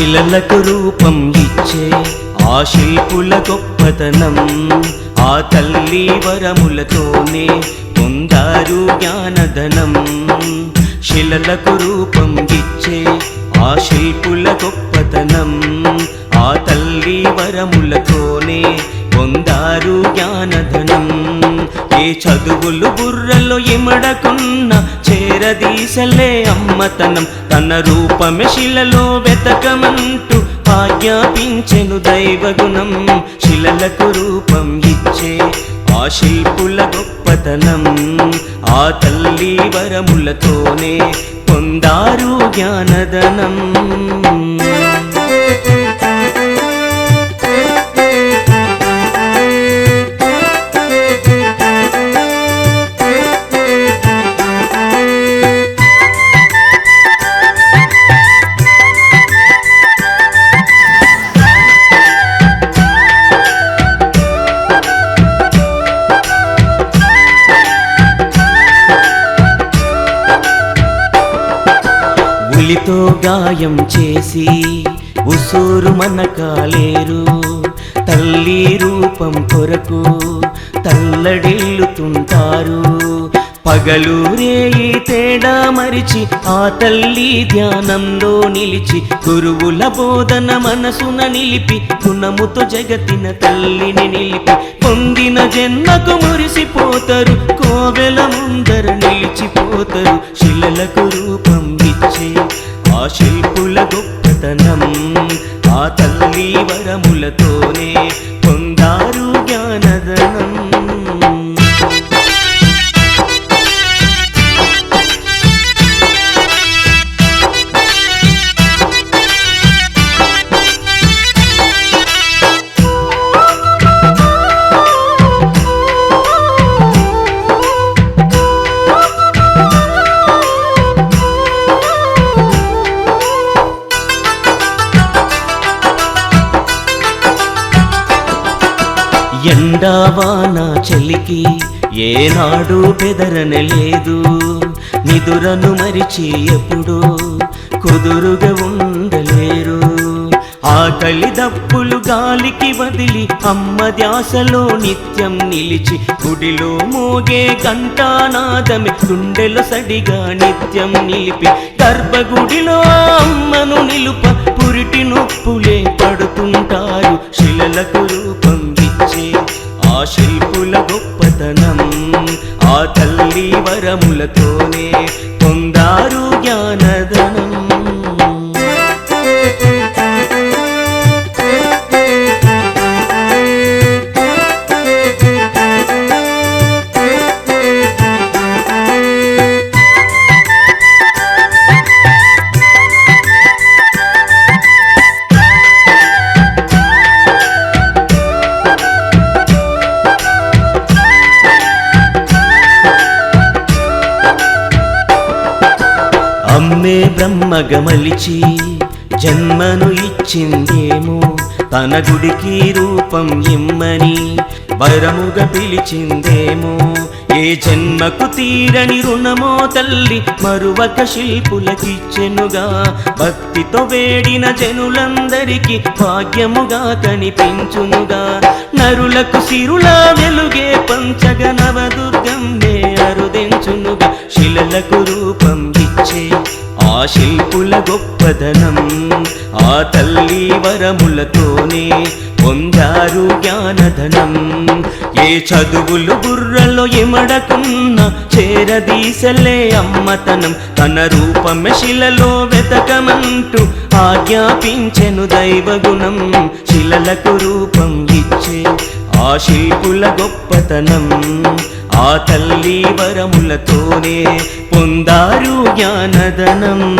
శిలలకు రూపం ఇచ్చే ఆ శిల్పుల గొప్పతనం ఆ తల్లి వరములతోనే పొందారు జ్ఞానధనం. శిలలకు రూపం ఇచ్చే ఆ శిల్పుల గొప్పతనం ఆ తల్లి వరములతోనే పొందారు జ్ఞానధనం. ఏ చదువులు బుర్రలో ఇమడకున్న చేరదీసలే అమ్మతనం. తన రూపమే శిలలో వెతకమంటూ ఆజ్ఞాపించెను దైవగుణం. శిలలకు రూపం ఇచ్చే ఆ శిల్పుల గొప్పతనం. ఆ తల్లి వరములతోనే పొందారు జ్ఞానదనం. ఉలితో గాయం చేసి ఉసూరు మన కాలేరు తల్లి రూపం కొరకు తల్లడిల్లుతుంటారు. పగలు రేయి తేడా మరిచి ఆ తల్లి ధ్యానంలో నిలిచి గురువుల బోధన మనసున నిలిపి గుణముతో జగతిన తల్లిని నిలిపి పొందిన జన్మకు మురిసిపోతారు. కోవెల ముందర నిలిచిపోతారు. శిలలకు రూపం ఇచ్చే ఎండావాన చలికి? ఏనాడు బెదరన లేదు. నిదురను మరిచి ఎప్పుడు కుదురుగా ఉండలేరు. ఆకలి దప్పులు గాలికి వదిలి అమ్మ ధ్యాసలో నిత్యం నిలిచి గుడిలో మోగే ఘంటానాదమే గుండెలో సడిగా నిత్యం నిలిపి గర్భగుడిలో అమ్మను నిలుప పురిటి నొప్పులే పడుతుంటారు. శిలలకు రూపం ఇచ్చే శిల్పుల గొప్పతనం. ఆ తల్లి వరములతోనే పొందారు జ్ఞానధనం. అమ్మే బ్రహ్మగమలిచి జన్మను ఇచ్చిందేమో తన గుడికి రూపం ఇమ్మని వరముగా పిలిచిందేమో. ఏ జన్మకు తీరని రుణమో తల్లి మరువక శిల్పులకిచ్చెనుగా. భక్తితో వేడిన జనులందరికీ భాగ్యముగా కనిపించునుగా. నరులకు సిరులా వెలుగే పంచగ నవదుర్గమ్మే అరుదించునుగా తల్లి వరములతోనే పొందారు జ్ఞానధనం. ఏ చదువులు బుర్రలో ఎమడకున్న చేరదీసలే అమ్మతనం. తన రూపమే శిలలో వెతకమంటూ ఆజ్ఞాపించెను దైవగుణం. శిలలకు రూపం ఇచ్చే ఆ శిల్పుల గొప్పతనం. ఆ తల్లి వరములతోనే పొందారు జ్ఞానధనం.